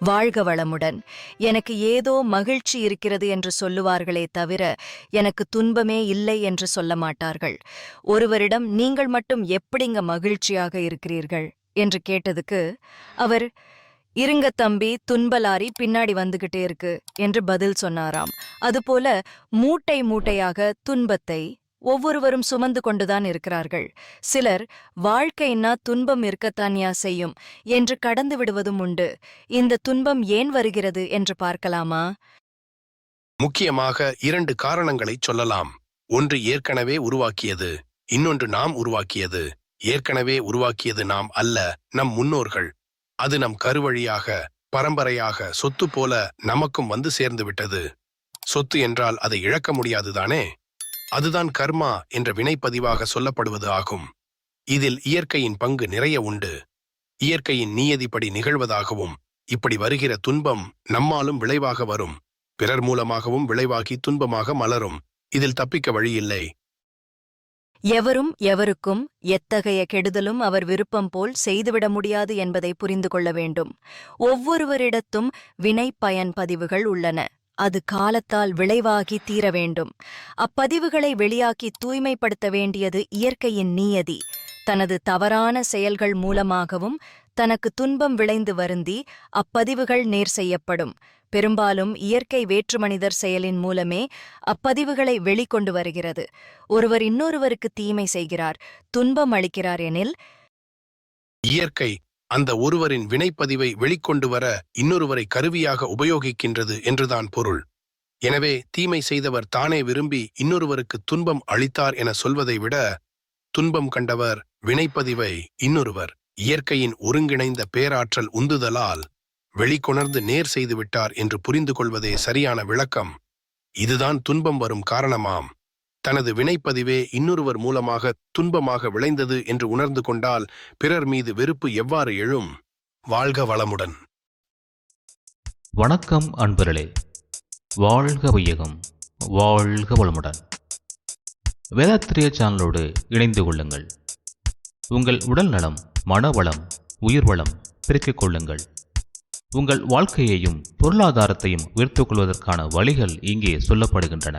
வாழ்க வளமுடன். எனக்கு ஏதோ மகிழ்ச்சி இருக்கிறது என்று சொல்லுவார்களே தவிர எனக்கு துன்பமே இல்லை என்று சொல்ல மாட்டார்கள். ஒருவரிடம் நீங்கள் மட்டும் எப்படிங்க மகிழ்ச்சியாக இருக்கிறீர்கள்? என்று கேட்டதுக்கு அவர் இருங்க தம்பி துன்பலாரி பின்னாடி வந்துகிட்டே இருக்கு என்று பதில் சொன்னாராம். அதுபோல மூட்டை மூட்டையாக துன்பத்தை ஒவ்வொருவரும் சுமந்து கொண்டுதான் இருக்கிறார்கள். சிலர் வாழ்க்கைன்னா துன்பம் இருக்கத்தான்யா செய்யும் என்று கடந்து விடுவதும் உண்டு. இந்த துன்பம் ஏன் வருகிறது என்று பார்க்கலாமா? முக்கியமாக இரண்டு காரணங்களை சொல்லலாம். ஒன்று ஏற்கனவே உருவாக்கியது இன்னொன்று நாம் உருவாக்கியது. ஏற்கனவே உருவாக்கியது நாம் அல்ல நம் முன்னோர்கள். அது நம் கருவழியாக பரம்பரையாக சொத்து போல நமக்கும் வந்து சேர்ந்து விட்டது. சொத்து என்றால் அதை இழக்க முடியாதுதானே? அதுதான் கர்மா என்ற வினைப்பதிவாக சொல்லப்படுவது ஆகும். இதில் இயற்கையின் பங்கு நிறைய உண்டு. இயற்கையின் நியதிப்படி நிகழ்வதாகவும் இப்படி வருகிற துன்பம் நம்மாலும் விளைவாக வரும். பிறர் மூலமாகவும் விளைவாகி துன்பமாக மலரும். இதில் தப்பிக்க வழியில்லை. எவரும் எவருக்கும் எத்தகைய கெடுதலும் அவர் விருப்பம் போல் செய்துவிட முடியாது என்பதை புரிந்து கொள்ள வேண்டும். ஒவ்வொருவரிடத்தும் வினை பயன் பதிவுகள் உள்ளன. அது காலத்தால் விளைவாகி தீர வேண்டும். அப்பதிவுகளை வெளியாக்கி தூய்மைப்படுத்த வேண்டியது இயற்கையின் நியதி. தனது தவறான செயல்கள் மூலமாகவும் தனக்கு துன்பம் விளைந்து வருந்தி அப்பதிவுகள் நேர் செய்யப்படும். பெரும்பாலும் இயற்கை வேற்றுமனிதர் செயலின் மூலமே அப்பதிவுகளை வெளிக்கொண்டு வருகிறது. ஒருவர் இன்னொருவருக்கு தீமை செய்கிறார் துன்பம் அளிக்கிறார் எனில் இயற்கை அந்த ஒருவரின் வினைப்பதிவை வெளிக்கொண்டு வர இன்னொருவரை கருவியாக உபயோகிக்கின்றது என்றுதான் பொருள். எனவே தீமை செய்தவர் தானே விரும்பி இன்னொருவருக்கு துன்பம் அளித்தார் என சொல்வதை விட துன்பம் கண்டவர் வினைப்பதிவை இன்னொருவர் இயற்கையின் ஒருங்கிணைந்த பேராற்றல் உந்துதலால் வெளிக்கொணர்ந்து நேர் செய்துவிட்டார் என்று புரிந்து கொள்வதே சரியான விளக்கம். இதுதான் துன்பம் வரும் காரணமாம். தனது வினைப்பதிவே இன்னொருவர் மூலமாக துன்பமாக விளைந்தது என்று உணர்ந்து கொண்டால் பிறர் மீது வெறுப்பு எவ்வாறு எழும்? வாழ்க வளமுடன். வணக்கம் அன்பர்களே. வாழ்க வையகம். வாழ்க வளமுடன். வேதாத்திரிய சேனலோடு இணைந்து கொள்ளுங்கள். உங்கள் உடல் நலம் மனவளம் உயிர் வளம் பெருக்கிக் கொள்ளுங்கள். உங்கள் வாழ்க்கையையும் பொருளாதாரத்தையும் உயர்த்துக் கொள்வதற்கான வழிகள் இங்கே சொல்லப்படுகின்றன.